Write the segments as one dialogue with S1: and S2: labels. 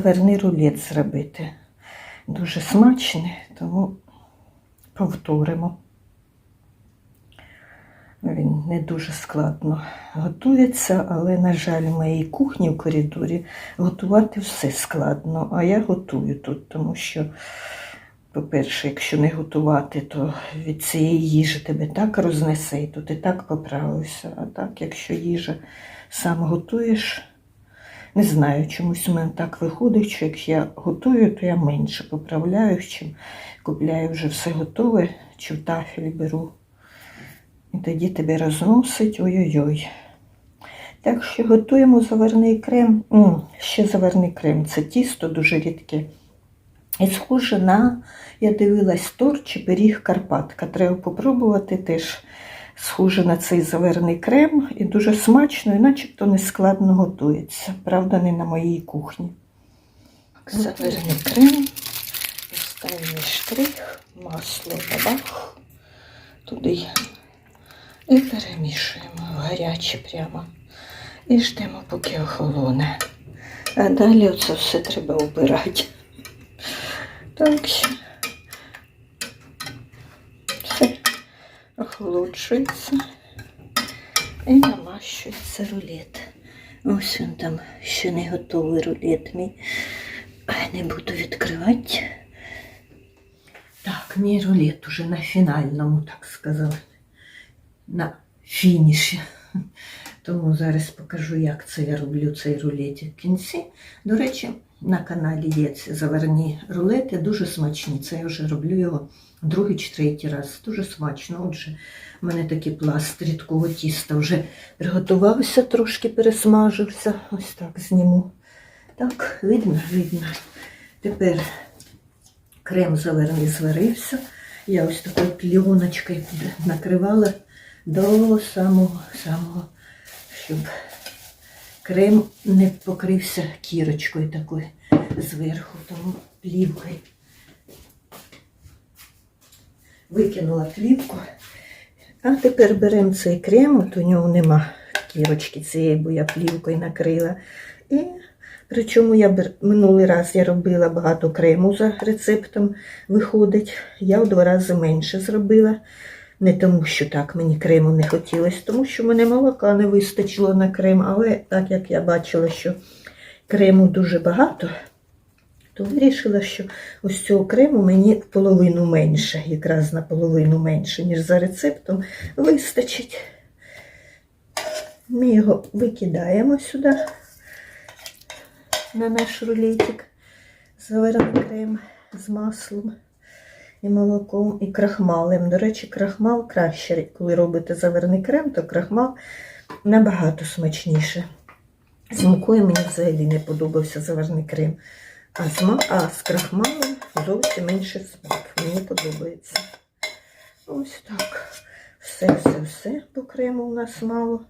S1: Вирішила рулет зробити. Дуже смачний, тому повторимо. Він не дуже складно готується, але, на жаль, в моїй кухні в коридорі готувати все складно. А я готую тут, тому що, по-перше, якщо не готувати, то від цієї їжі тебе так рознесе, і то ти так поправився. А так, якщо їжа сам готуєш, не знаю, чомусь у мене так виходить, що якщо я готую, то я менше поправляю, чим купляю вже все готове, чи в тафель беру. І тоді тебе розносить ой-ой-ой. Так що готуємо заварний крем. М, ще заварний крем. Це тісто дуже рідке. І схоже на, я дивилась, торт чи пиріг Карпатка. Треба попробувати теж схоже на цей заверний крем. І дуже смачно, і начебто не складно готується. Правда, не на моїй кухні. Заверний крем. Останній штрих, масло бабах. Туди і перемішуємо в гаряче прямо. І ждемо, поки охолоне. А далі оце все треба обирати. Так що все охолоджується і намащується рулет. Ось він там ще не готовий рулет мій. Не буду відкривати. Так, мій рулет уже на фінальному, так сказати на фініші. Тому зараз покажу, як це я роблю цей рулет в кінці. До речі, на каналі є ці заварні рулети, дуже смачні. Це я вже роблю його другий чи третій раз. Дуже смачно. Отже, в мене такий пласт рідкого тіста вже приготувався, трошки пересмажився. Ось так зніму. Так, видно, видно. Тепер крем заверний зварився. Я ось такою плівоночкою накривала до самого, самого, щоб крем не покрився кірочкою такою зверху, тому плівкою. Викинула плівку. А тепер беремо цей крем, от у нього нема кірочки цієї, бо я плівкою накрила. І причому я минулий раз я робила багато крему за рецептом, виходить. Я в два рази менше зробила. Не тому, що так мені крему не хотілося, тому що мене молока не вистачило на крем, але так як я бачила, що крему дуже багато, то вирішила, що ось цього крему мені половину менше, якраз на половину менше, ніж за рецептом, вистачить. Ми його викидаємо сюди на наш рулетик, заварений крем з маслом і молоком, і крахмалем. До речі, крахмал краще, коли робите заверний крем, то крахмал набагато смачніше. З мукою мені взагалі не подобався заварний крем. А з, а з крахмалом зовсім менше смак. Мені подобається. Ось так. Все, все, все по крему у нас мало.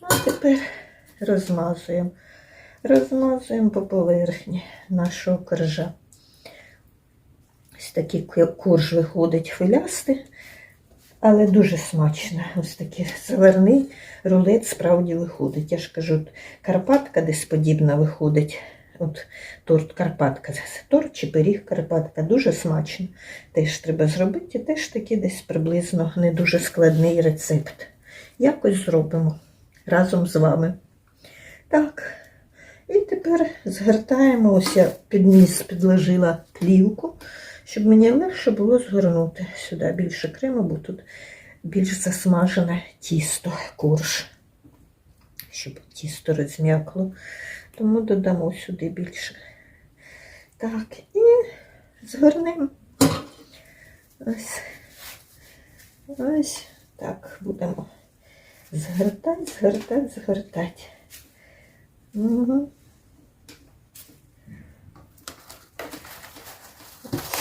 S1: А тепер розмазуємо. Розмазуємо по поверхні нашого коржа. Ось такий ки- корж виходить хвилястий, але дуже смачно. Ось такий заверний рулет справді виходить. Я ж кажу, Карпатка десь подібна виходить. От торт Карпатка. Торт чи пиріг Карпатка. Дуже смачно. Теж треба зробити, теж такий десь приблизно не дуже складний рецепт. Якось зробимо разом з вами. Так. І тепер згортаємо. Ось я під низ підложила плівку, щоб мені легше було згорнути сюди більше крему, бо тут більш засмажене тісто, корж, щоб тісто розм'якло. Тому додамо сюди більше. Так, і згорнемо. Ось. Ось так будемо згортати, згортати, згортати. Угу.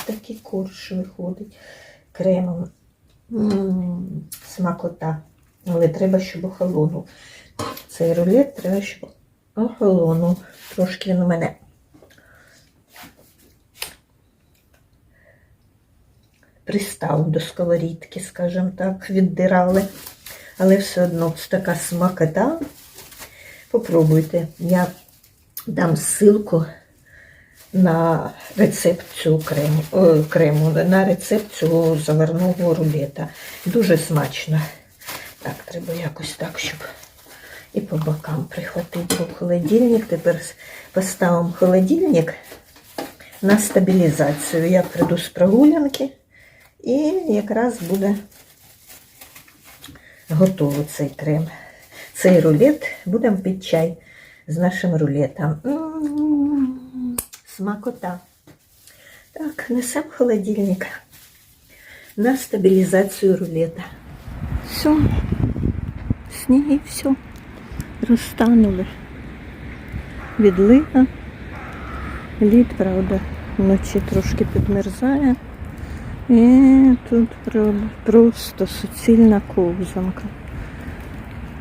S1: Такий корж виходить кремом. М, Смакота. Але треба, щоб охолонув. Цей рулет треба, щоб охолонув. Трошки він у мене. Пристав до сковорідки, скажімо так, віддирали. Але все одно така смакота. Попробуйте. Я дам ссылку на рецепт цього крему, крему, на рецепт цього заварного рулета. Дуже смачно. Так, треба якось так, щоб і по бокам прихватити був холодильник. Тепер поставимо холодильник на стабілізацію. Я прийду з прогулянки і якраз буде готовий цей крем. Цей рулет будемо пити чай з нашим рулетом. Смакота. Так, несемо холодильник на стабілізацію рулета. Все, сніги, все, розтанули. Відлига. Лід, правда, вночі трошки підмерзає. І тут просто суцільна ковзанка.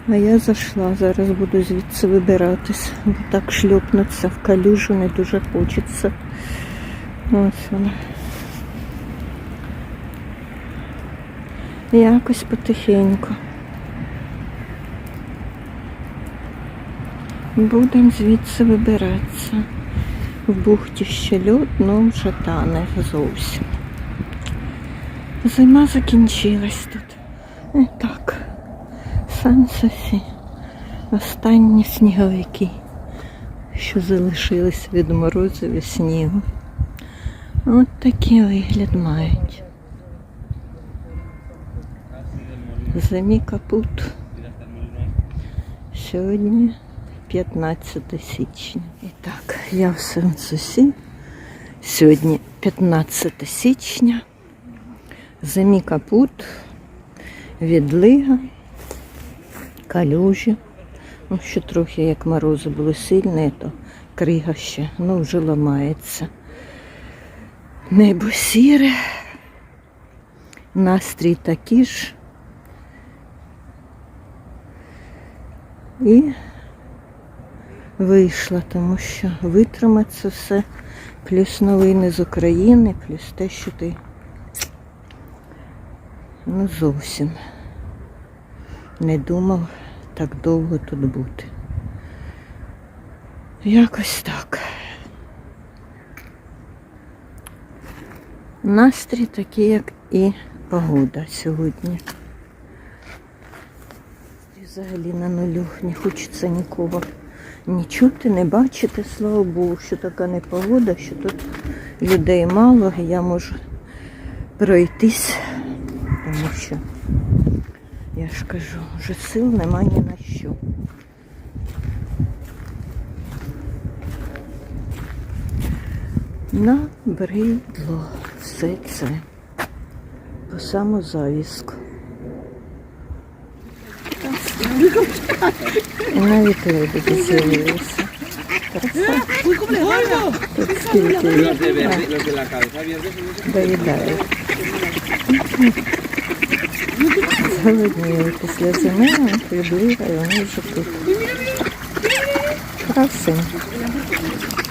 S1: А я зайшла, зараз буду звідси вибиратись, бо так шльопнуться в калюжу не дуже хочеться. Ось вона. Якось потихеньку. Будемо звідси вибиратися. В бухті ще льод, ну вже тане зовсім. Зима закінчилась тут. Так, Сан-Сосі. Останні сніговики, що залишились від морозів і снігу. От такий вигляд мають. Зимі капут. Сьогодні 15 січня. І так, я в Сан-Сосі. Сьогодні 15 січня. Зимі капут, відлига, калюжі. Ну, ще трохи, як морози були сильні, то крига ще, ну вже ламається. Небо сіре, настрій такий ж. І вийшла, тому що витримати все, плюс новини з України, плюс те, що ти ну зовсім не думав так довго тут бути. Якось так. Настрій такий, як і погода сьогодні. І взагалі на нулю не хочеться нікого ні чути, не бачити, слава Богу, що така непогода, що тут людей мало, і я можу пройтись, тому що я ж кажу, вже сил нема ні на що. Набридло все це по саму завіску. І навіть лебеді з'явилися. Тут скільки їх. Зголодніли після зими, прибігає, вони вже тут. Красень.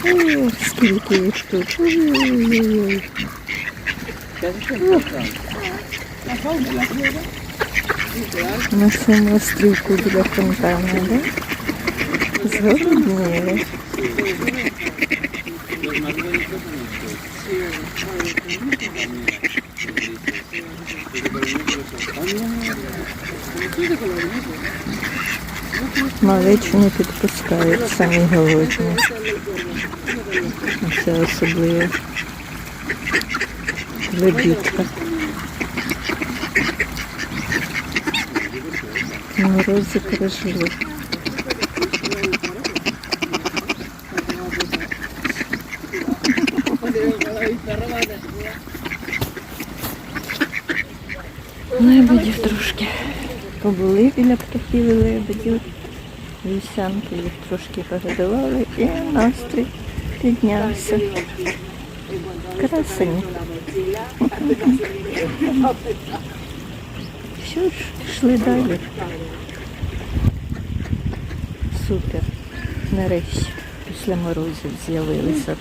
S1: О, скільки їх тут. Ой-ой-ой. На цьому острівку біля фонтану, да? Зголодніли. Малечу не підпускають, самі голодні. Це особливо. Лебідка. Морози пережили. Лебедів трошки побули біля птахів і лебедів. Вівсянки їх трошки погодували і настрій піднявся. Красені. Що ж, йшли далі. Супер. Нарешті після морозів з'явилися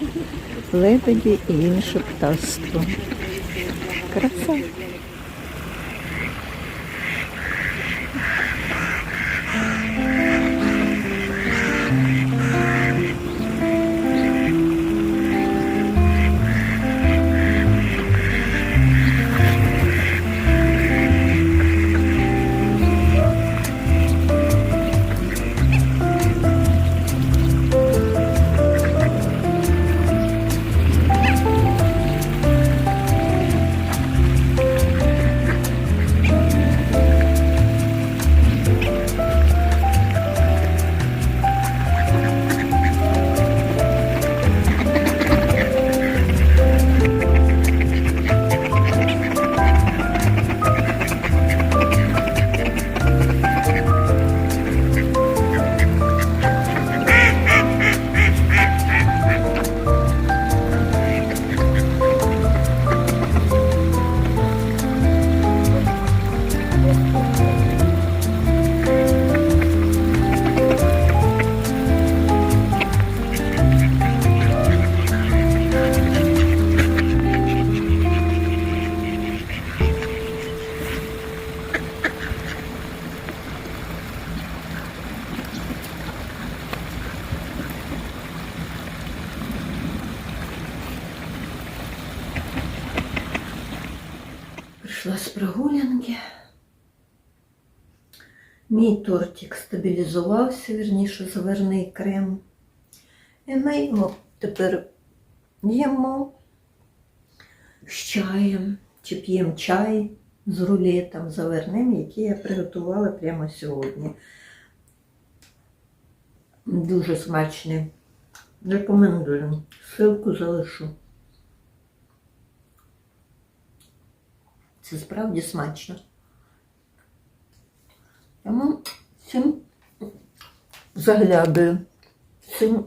S1: лебеді і інше птаство. Краса. Прийшла з прогулянки. Мій тортик стабілізувався, вірніше, заварний крем. І ми його тепер їмо з чаєм чи п'ємо чай з рулетом заварним, який я приготувала прямо сьогодні. Дуже смачний. Рекомендую. Ссылку залишу. Це справді смачно. Тому всім заглядаю. Всім,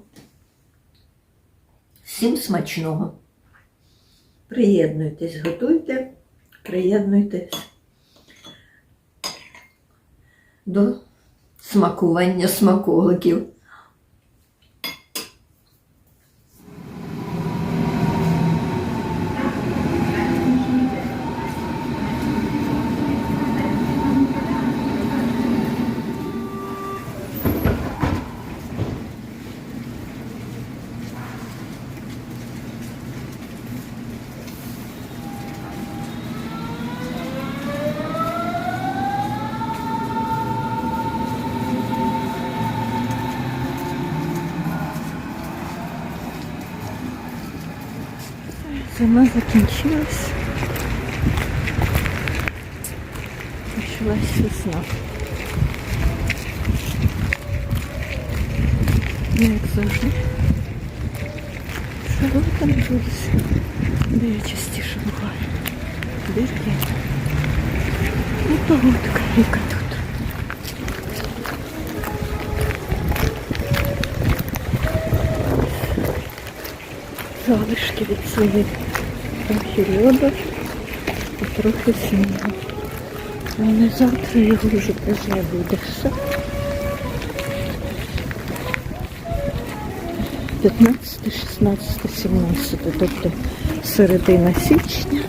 S1: всім смачного. Приєднуйтесь, готуйте, приєднуйтесь до смакування смаколиків. Зима закінчилась. Почалась весна. Ну, Як завжди. Широка на вулиці. Де я частіше буваю. Дирки. І погодка, яка тут. залишки від своїх періодів і трохи снігу. Але завтра його вже не буде все. 15, 16, 17, тобто середина січня.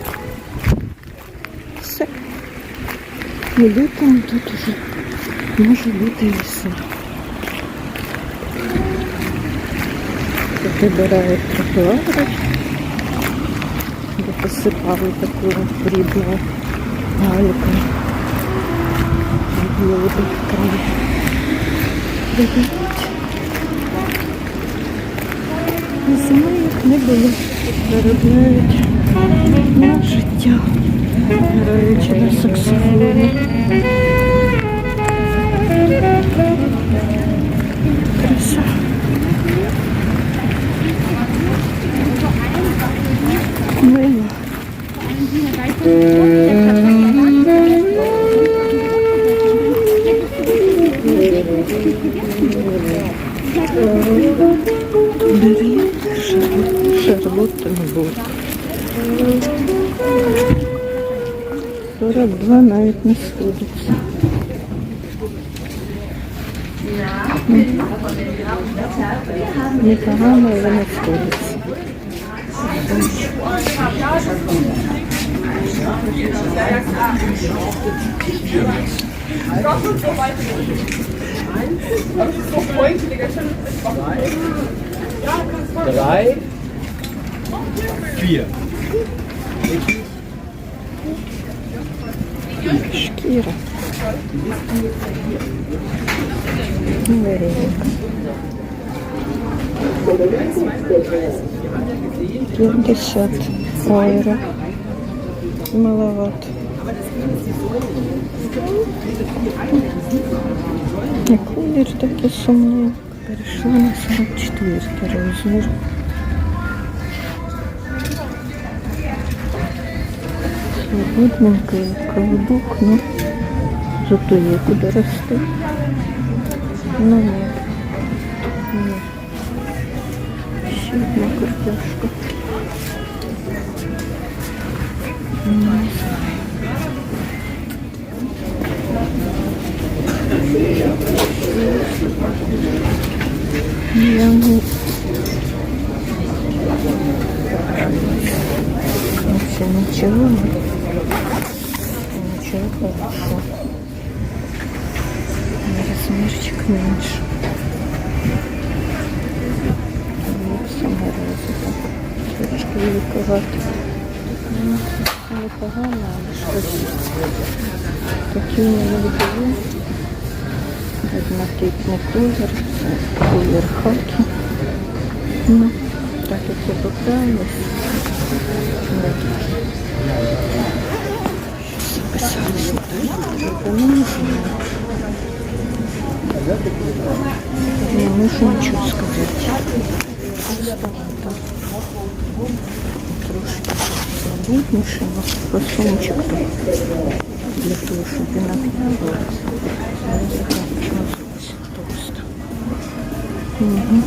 S1: Все. І літом тут вже може бути весна. Прибирають тротуари, де посипали таку рідну гальку. І люди краї. Прибирають. Зими їх не було. Заробляють на життя, граючи на саксофоні. Краса. Мило. Бери шарлот, шарлоттенбург. 42 навіть не сходиться. Непогано, але не сходиться.
S2: Drei, vier.
S1: Шкіра. Вареник. П'ятдесят євро. Маловато. І колір такий сумний. Перейшла на 44 розмір. Свободненький колобок, ну зато є куди рости. Ну ні. Ні. Ще одна картошка. Я не... Вообще ничего. Ничего хорошо. Размерчик меньше. Трошки великовато. Непогано, але щось такі не люблю. Однотипний колір, це колір хаки. Ну, так як я поправилась. Не Щось записалось не так. Треба не знаю. Не можу нічого сказати. Просто так. Трошки свободніше, але фасончик тут для того, щоб він об'явився. Але закінчилось товсто. Угу.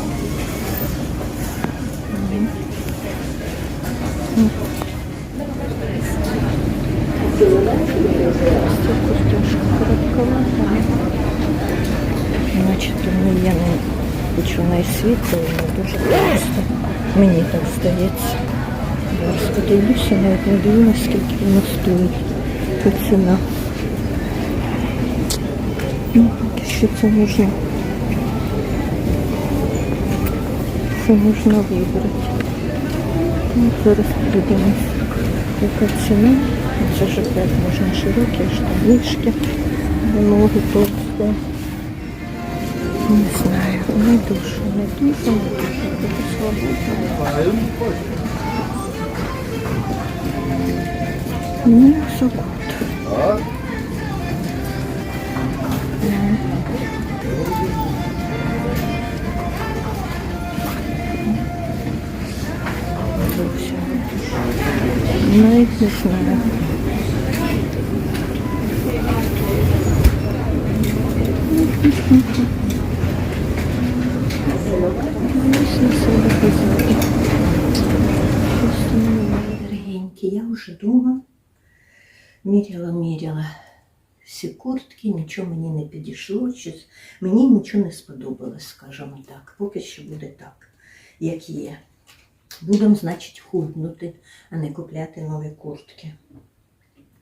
S1: Значить, тому я не хочу найсвітло, не дуже просто. Мені так здається. Зараз подивлюся, навіть не дивлюся, скільки воно стоїть. По ціна. Ну, що це можна? Це можна вибрати. Ну, зараз подивимось, яка ціна. Це ж опять можна широкі штанишки, ноги товсті. Не знаю, не дуже, не дуже, не дуже, буде свободно. Ну, все не дуже. Навіть не знаю. Я вже дома міряла, міряла всі куртки, нічого мені не підійшло, щось мені нічого не сподобалось, скажімо так. Поки що буде так, як є. Будемо, значить, худнути, а не купляти нові куртки.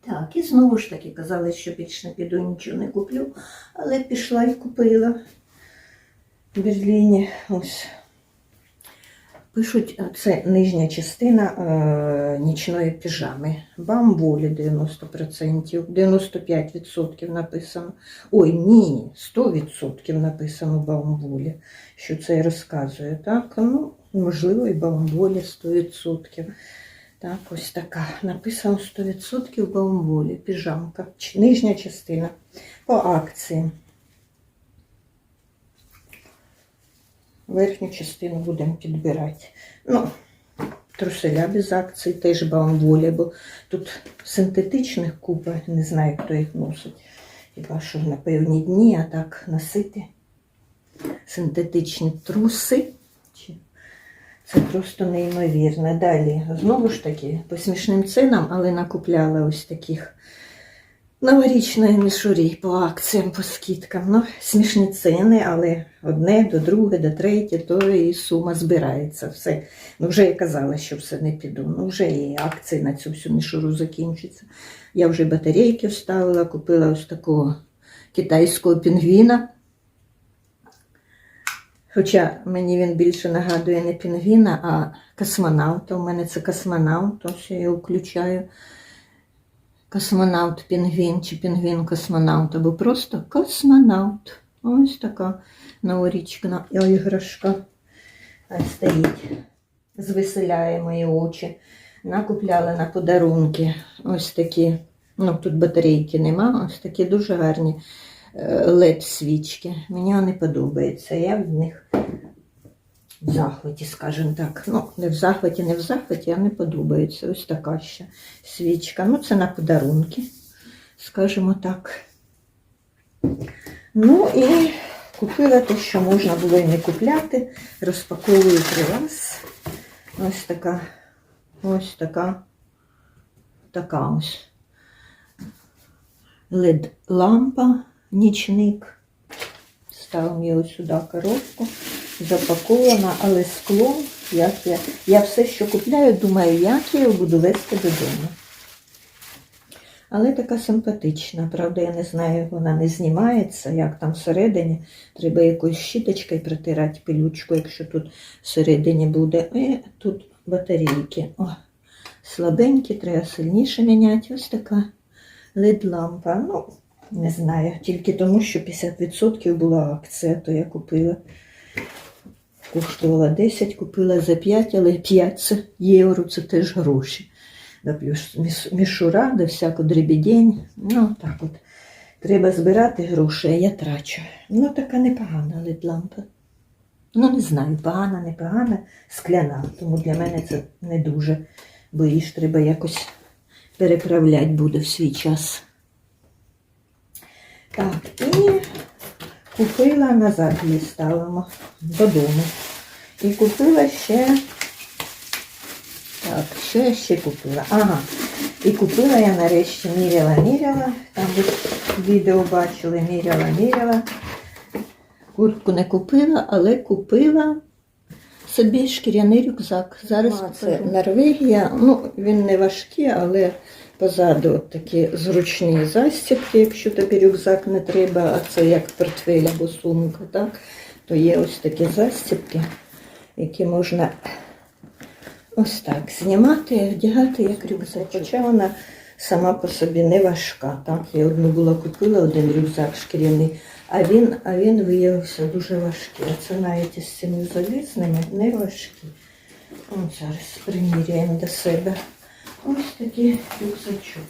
S1: Так, і знову ж таки казали, що більше не піду, нічого не куплю, але пішла і купила в Берліні ось Пишуть, це нижня частина е, нічної піжами. Бамболі 90%, 95% написано. Ой, ні, 100% написано бамболі. Що це розказує. Так, ну, можливо, і бамболі 100%. Так, ось така. Написано 100% бамболі, піжамка. Нижня частина по акції. Верхню частину будемо підбирати. Ну, труселя без акцій, теж бамболі, бо тут синтетичних купа, не знаю, хто їх носить. Хіба що на певні дні, а так носити синтетичні труси. Це просто неймовірно. Далі, знову ж таки, по смішним цінам, але накупляла ось таких новорічної мішурі по акціям, по скидкам. Ну, смішні ціни, але одне до друге, до третє, то і сума збирається. Все. Ну, вже я казала, що все не піду. Ну, вже і акції на цю всю мішуру закінчаться. Я вже батарейки вставила, купила ось такого китайського пінгвіна. Хоча мені він більше нагадує не пінгвіна, а космонавта. У мене це космонавт, ось я його включаю. Космонавт пінгвін чи пінгвін космонавт, або просто космонавт. Ось така новорічна іграшка стоїть, звеселяє мої очі. Накупляла на подарунки. Ось такі, ну тут батарейки нема, ось такі дуже гарні led свічки. Мені вони подобаються. Я в них в захваті, скажімо так. Ну, не в захваті, не в захваті, а не подобається. Ось така ще свічка. Ну, це на подарунки, скажімо так. Ну і купила те, що можна було і не купляти. Розпаковую при вас. Ось така, ось така, така ось. led лампа, нічник. Ставимо її сюди коробку, запакована, але скло, як я, я все, що купляю, думаю, як я його буду вести додому. Але така симпатична, правда, я не знаю, вона не знімається, як там всередині. Треба якоюсь щіточкою протирати пилючку, якщо тут всередині буде. І тут батарейки. О, слабенькі, треба сильніше міняти. Ось така LED-лампа. Ну, не знаю, тільки тому, що 50% була акція, то я купила. Коштувала 10, купила за 5, але 5 це євро, це теж гроші. Да плюс мішура, да всяку дребідень. Ну, так от. Треба збирати гроші, а я трачу. Ну, така непогана LED-лампа. Ну, не знаю, погана, не погана, скляна. Тому для мене це не дуже, бо її ж треба якось переправляти буде в свій час. Так, і купила назад її ставимо додому. І купила ще. Так, що я ще купила? Ага. І купила я нарешті міряла, міряла. Там ви відео бачили, міряла, міряла. Куртку не купила, але купила собі шкіряний рюкзак. Зараз це Норвегія. Ну, він не важкий, але позаду от такі зручні застібки, якщо тобі рюкзак не треба, а це як портфель або сумка, так? то є ось такі застібки, які можна ось так знімати і вдягати як рюкзак. Хоча вона сама по собі не важка. Так? Я одну була купила один рюкзак шкіряний, а він, а він виявився дуже важкий. А це навіть із цими залізними не важкі. Ось зараз приміряємо до себе. Ось такий рюкзачок.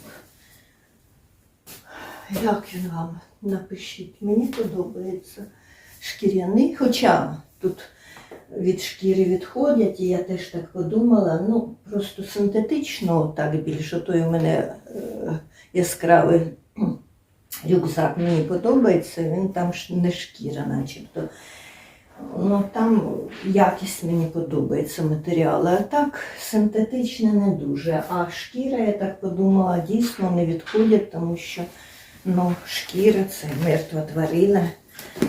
S1: Як він вам? Напишіть, мені подобається шкіряний, хоча тут від шкіри відходять, і я теж так подумала, ну просто синтетично так більше. Той у мене е, яскравий рюкзак мені подобається, він там не шкіра, начебто. Ну, там якість мені подобається матеріал, а так синтетичне не дуже. А шкіра, я так подумала, дійсно не відходять, тому що ну, шкіра це мертва тварина,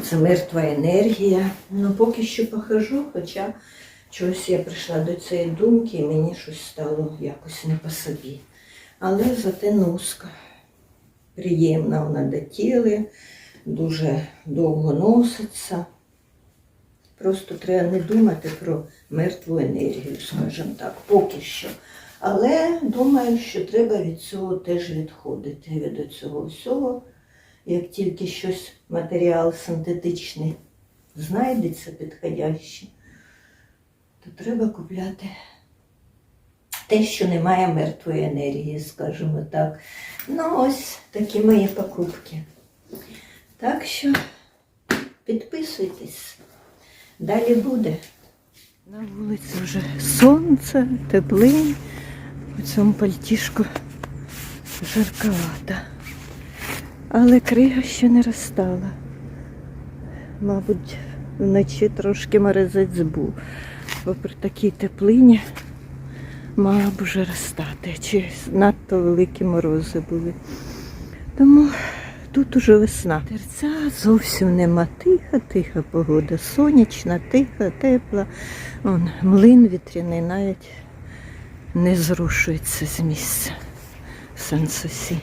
S1: це мертва енергія. Ну, поки що похожу, хоча чогось я прийшла до цієї думки і мені щось стало якось не по собі. Але зате носка приємна вона до тіла, дуже довго носиться. Просто треба не думати про мертву енергію, скажімо так, поки що. Але думаю, що треба від цього теж відходити, від цього всього. Як тільки щось, матеріал синтетичний знайдеться підходящий, то треба купляти те, що не має мертвої енергії, скажімо так. Ну, ось такі мої покупки. Так що підписуйтесь. Далі буде. На вулиці вже сонце, теплинь. У цьому пальтішку жарковато. Але крига ще не розстала. Мабуть, вночі трошки морозець був. Бо при такій теплині мав б вже розстати. Чи надто великі морози були. Тому тут уже весна. Терця зовсім нема. Тиха, тиха погода. Сонячна, тиха, тепла. Вон, млин вітряний навіть не зрушується з місця. Сен-Сосі.